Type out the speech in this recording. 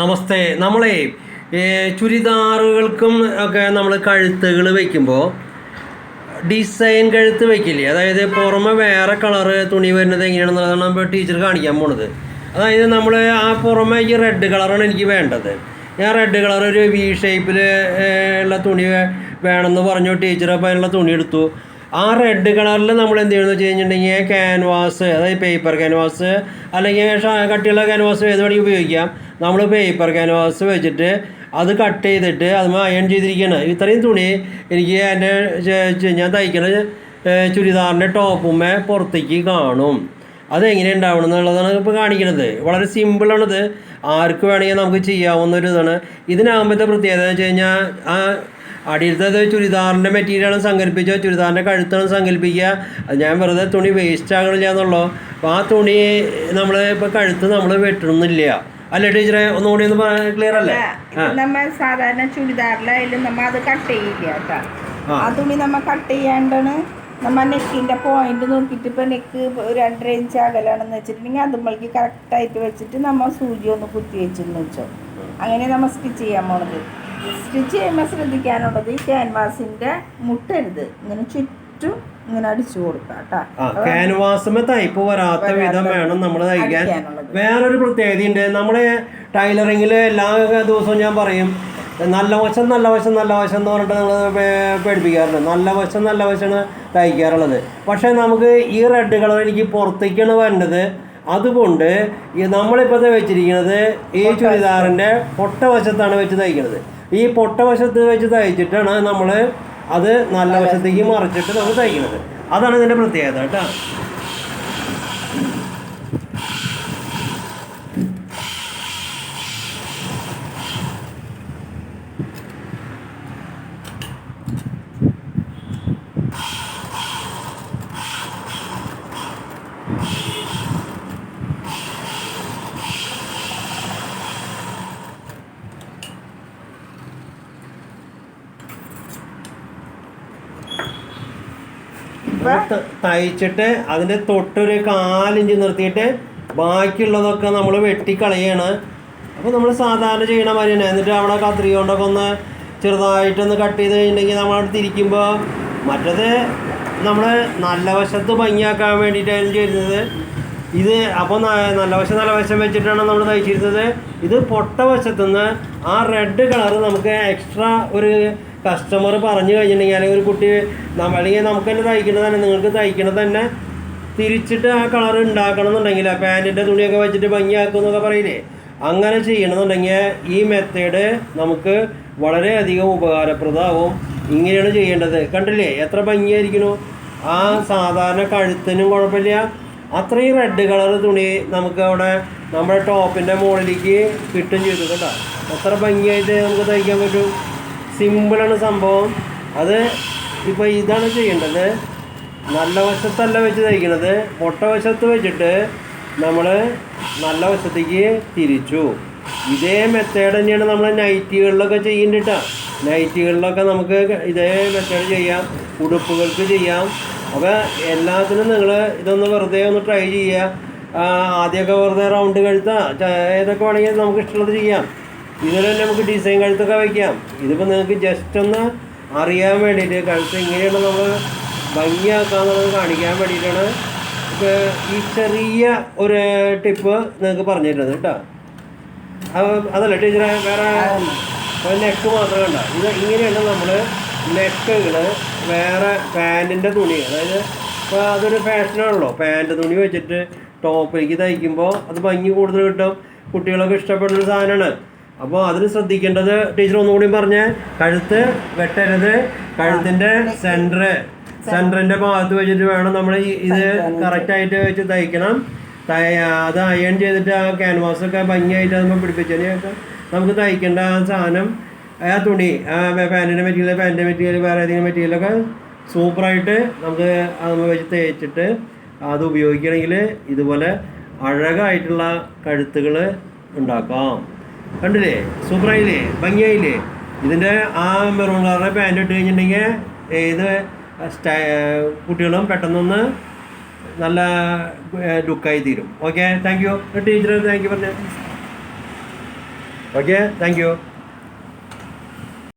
നമസ്തേ. നമ്മളെ ചുരിദാറുകൾക്കും ഒക്കെ നമ്മൾ കഴുത്തുകൾ വയ്ക്കുമ്പോൾ ഡിസൈൻ കഴുത്ത് വയ്ക്കില്ലേ അതായത് പുറമെ വേറെ കളറ് തുണി വരുന്നത് എങ്ങനെയാണെന്നുള്ളതാണ് നമ്മൾ ടീച്ചർ കാണിക്കാൻ പോണത്. അതായത് നമ്മൾ ആ പുറമെ ഈ റെഡ് കളറാണ് എനിക്ക് വേണ്ടത്. ഞാൻ റെഡ് കളർ ഒരു വി ഷേപ്പിൽ ഉള്ള തുണി വേണമെന്ന് പറഞ്ഞു ടീച്ചർ അപ്പോൾ അതിനുള്ള തുണി എടുത്തു. ആ റെഡ് കളറിൽ നമ്മൾ എന്ത് ചെയ്യണമെന്ന് വെച്ച് കഴിഞ്ഞിട്ടുണ്ടെങ്കിൽ ക്യാൻവാസ് അതായത് പേപ്പർ ക്യാൻവാസ് അല്ലെങ്കിൽ കട്ടിയുള്ള ക്യാൻവാസ് ഏത് വേണമെങ്കിൽ ഉപയോഗിക്കാം. നമ്മൾ പേപ്പർ ക്യാൻവാസ് വെച്ചിട്ട് അത് കട്ട് ചെയ്തിട്ട് അത് അയൺ ചെയ്തിരിക്കുകയാണ്. ഇത്രയും തുണി എനിക്ക് എന്റെ ഞാൻ തയ്ക്കണ ചുരിദാറിന്റെ ടോപ്പുമ്മേ പുറത്തേക്ക് കാണും. അതെങ്ങനെ ഉണ്ടാവണം എന്നുള്ളതാണ് ഇപ്പോൾ കാണിക്കുന്നത് വളരെ സിമ്പിളാണിത് ആർക്ക് വേണമെങ്കിൽ നമുക്ക് ചെയ്യാവുന്ന ഒരു ഇതാണ്. ഇതിനാകുമ്പോഴത്തെ പ്രത്യേകത എന്ന് വെച്ച് കഴിഞ്ഞാൽ ആ അടിയിലത്തെ ചുരിദാറിന്റെ മെറ്റീരിയലാണ് സങ്കല്പിച്ചോ ചുരിദാറിന്റെ കഴുത്താണ് സങ്കല്പിക്കുക അത് ഞാൻ വെറുതെ തുണി വേസ്റ്റ് ആകണില്ല എന്നുള്ളൂ. അപ്പോൾ ആ തുണി നമ്മൾ ഇപ്പോൾ കഴുത്ത് നമ്മൾ വെട്ടണമെന്നില്ല അല്ലേ ടീച്ചറെ? ഒന്നുകൂടി ഒന്ന് ക്ലിയർ അല്ലേ? നമ്മൾ നമ്മ സാധാരണ ചുരിദാറിലായാലും നമ്മൾ അത് കട്ട് ചെയ്യില്ല കേട്ടോ. ആ. തുണി നമ്മൾ കട്ട് ചെയ്യാണ്ടാണ് നമ്മ നെക്കിന്റെ പോയിന്റ് നോക്കിയിട്ട് ഇപ്പോൾ നെക്ക് രണ്ടര ഇഞ്ച് അകലാണെന്ന് വെച്ചിട്ടുണ്ടെങ്കിൽ അതുമ്പോഴേക്ക് കറക്റ്റായിട്ട് വെച്ചിട്ട് നമ്മൾ സൂചി ഒന്ന് കുത്തി വെച്ചെന്ന് വെച്ചോ. അങ്ങനെ നമ്മൾ സ്റ്റിച്ച് ചെയ്യാൻ പോണത്. സ്റ്റിച്ച് ചെയ്യുമ്പോൾ ശ്രദ്ധിക്കാനുള്ളത് ഈ ക്യാൻവാസിന്റെ മുട്ടരുത്. ഇങ്ങനെ ചുറ്റും ഇങ്ങനെ അടിച്ചു കൊടുക്കാം കേട്ടോ ക്യാൻവാസുമേ തയ്പ്പ് വരാത്ത വിധം വേണം നമ്മൾ തയ്ക്കാൻ. വേറൊരു പ്രത്യേകത ഉണ്ട് നമ്മുടെ ടൈലറിങ്ങിൽ എല്ലാ ദിവസവും ഞാൻ പറയും നല്ല വശം നല്ല വശം നല്ല വശം എന്ന് പറഞ്ഞിട്ട് നമ്മൾ പേടിപ്പിക്കാറുണ്ട് നല്ല വശം നല്ല വശമാണ് തയ്ക്കാറുള്ളത്. പക്ഷേ നമുക്ക് ഈ റെഡ് കളർ എനിക്ക് പുറത്തേക്കാണ് വരേണ്ടത്. അതുകൊണ്ട് നമ്മളിപ്പോൾ വെച്ചിരിക്കുന്നത് ഈ ചുരിദാറിന്റെ പൊട്ട വശത്താണ് വെച്ച് തയ്ക്കുന്നത് ഈ പൊട്ട വശത്ത് വെച്ച് തയ്ച്ചിട്ടാണ് നമ്മൾ അത് നല്ല വശത്തേക്ക് മറിച്ചിട്ട് നമ്മൾ തയ്ക്കുന്നത് അതാണ് ഇതിന്റെ പ്രത്യേകത കേട്ടോ. തയ്ച്ചിട്ട് അതിന്റെ തൊട്ടൊരു കാലിഞ്ച് നിർത്തിയിട്ട് ബാക്കിയുള്ളതൊക്കെ നമ്മൾ വെട്ടിക്കളയാണ്. അപ്പോൾ നമ്മൾ സാധാരണ ചെയ്യണ മാതിരി തന്നെ എന്നിട്ട് അവിടെ കത്രി കൊണ്ടൊക്കെ ഒന്ന് ചെറുതായിട്ടൊന്ന് കട്ട് ചെയ്ത് കഴിഞ്ഞിട്ടുണ്ടെങ്കിൽ നമ്മളവിടെ തിരിക്കുമ്പോൾ മറ്റത് നമ്മൾ നല്ല വശത്ത് ഭംഗിയാക്കാൻ വേണ്ടിയിട്ടായിരുന്നു ചെയ്യുന്നത് ഇത് അപ്പോൾ നല്ല വശം നല്ല വശം വെച്ചിട്ടാണ് നമ്മൾ തയ്ച്ചിരുന്നത്. ഇത് പൊട്ട വശത്തുനിന്ന് ആ റെഡ് കളർ നമുക്ക് എക്സ്ട്രാ ഒരു കസ്റ്റമർ പറഞ്ഞു കഴിഞ്ഞിട്ടുണ്ടെങ്കിൽ അല്ലെങ്കിൽ ഒരു കുട്ടി അല്ലെങ്കിൽ നമുക്ക് തന്നെ തയ്ക്കുന്നത് തന്നെ നിങ്ങൾക്ക് തയ്ക്കണത് തന്നെ തിരിച്ചിട്ട് ആ കളർ ഉണ്ടാക്കണം എന്നുണ്ടെങ്കിൽ പാന്റിന്റെ തുണിയൊക്കെ വെച്ചിട്ട് ഭംഗിയാക്കും എന്നൊക്കെ പറയില്ലേ? അങ്ങനെ ചെയ്യണമെന്നുണ്ടെങ്കിൽ ഈ മെത്തേഡ് നമുക്ക് വളരെയധികം ഉപകാരപ്രദമാവും. ഇങ്ങനെയാണ് ചെയ്യേണ്ടത്. കണ്ടില്ലേ? എത്ര ഭംഗിയായിരിക്കണു? ആ സാധാരണ കഴുത്തിനും കുഴപ്പമില്ല. അത്രയും റെഡ് കളർ തുണി നമുക്ക് അവിടെ നമ്മുടെ ടോപ്പിന്റെ മുകളിലേക്ക് കിട്ടും ചെയ്തു കേട്ടോ. എത്ര ഭംഗിയായിട്ട് നമുക്ക് തയ്ക്കാൻ പറ്റും? സിമ്പിളാണ് സംഭവം. അത് ഇപ്പോൾ ഇതാണ് ചെയ്യേണ്ടത്. നല്ല വശത്തല്ല വെച്ച് തയ്ക്കണത്. പൊട്ട വശത്ത് വെച്ചിട്ട് നമ്മൾ നല്ല വശത്തേക്ക് തിരിച്ചു. ഇതേ മെത്തേഡ് തന്നെയാണ് നമ്മൾ നൈറ്റികളിലൊക്കെ ചെയ്യേണ്ടിട്ട. നൈറ്റികളിലൊക്കെ നമുക്ക് ഇതേ മെത്തേഡ് ചെയ്യാം. ഉടുപ്പുകൾക്ക് ചെയ്യാം. അപ്പോൾ എല്ലാത്തിനും നിങ്ങൾ ഇതൊന്ന് വെറുതെ ഒന്ന് ട്രൈ ചെയ്യുക. ആദ്യമൊക്കെ വെറുതെ റൗണ്ട് കഴുത്താ. ഏതൊക്കെ വേണമെങ്കിൽ നമുക്ക് ഇഷ്ടമുള്ളത് ചെയ്യാം. തന്നെ നമുക്ക് ഡിസൈൻ കഴുത്തൊക്കെ വയ്ക്കാം ഇതിപ്പോൾ നിങ്ങൾക്ക് ജസ്റ്റ് ഒന്ന് അറിയാൻ വേണ്ടിയിട്ട് കഴുത്ത് എങ്ങനെയാണ് നമ്മൾ ഭംഗിയാക്കാന്നുള്ളത് കാണിക്കാൻ വേണ്ടിയിട്ടാണ് ഈ ചെറിയ ഒരു ടിപ്പ് നിങ്ങൾക്ക് പറഞ്ഞു തരുന്നത് കേട്ടോ. അത് അതല്ല ടീച്ചറെ വേറെ നെക്ക് മാത്രം കണ്ട. ഇത് ഇങ്ങനെയാണ് നമ്മൾ നെക്കുകൾ വേറെ പാന്റിന്റെ തുണി അതായത് ഇപ്പോൾ അതൊരു ഫാഷനാണല്ലോ പാന്റ് തുണി വെച്ചിട്ട് ടോപ്പിലേക്ക് തയ്ക്കുമ്പോൾ അത് ഭംഗി കൂടുതൽ കിട്ടും. കുട്ടികളൊക്കെ ഇഷ്ടപ്പെടുന്ന സാധനമാണ്. അപ്പോൾ അതിന് ശ്രദ്ധിക്കേണ്ടത് ടീച്ചർ ഒന്നുകൂടി പറഞ്ഞ്. കഴുത്ത് വെട്ടരുത്. കഴുത്തിന്റെ സെന്റർ സെന്ററിന്റെ ഭാഗത്ത് വെച്ചിട്ട് വേണം നമ്മൾ ഇത് കറക്റ്റായിട്ട് വെച്ച് തയ്ക്കണം. തയ- അത് അയൺ ചെയ്തിട്ട് ആ ക്യാൻവാസൊക്കെ ഭംഗിയായിട്ട് നമ്മൾ പിടിപ്പിച്ചതിന് ശേഷം നമുക്ക് തയ്ക്കേണ്ട ആ സാധനം ആ തുണി പാന്റിന്റെ മെറ്റീരിയൽ പാന്റിന്റെ മെറ്റീരിയൽ വേറെ ഏതെങ്കിലും മെറ്റീരിയലൊക്കെ സൂപ്പറായിട്ട് നമുക്ക് അത് വെച്ച് തേച്ചിട്ട് അത് ഉപയോഗിക്കണമെങ്കിൽ ഇതുപോലെ അഴകായിട്ടുള്ള കഴുത്തുകൾ ഉണ്ടാക്കാം. കണ്ടില്ലേ? സൂപ്പറായില്ലേ? ഭംഗിയായില്ലേ? ഇതിന്റെ ആ മെറൂൺ കളറിന്റെ പാന്റ് ഇട്ട് കഴിഞ്ഞിട്ടുണ്ടെങ്കിൽ ഏത് സ്റ്റാ കുട്ടികളും പെട്ടെന്നൊന്ന് നല്ല ലുക്കായി തീരും. Okay thank you teacher thank you പറഞ്ഞു. Okay thank you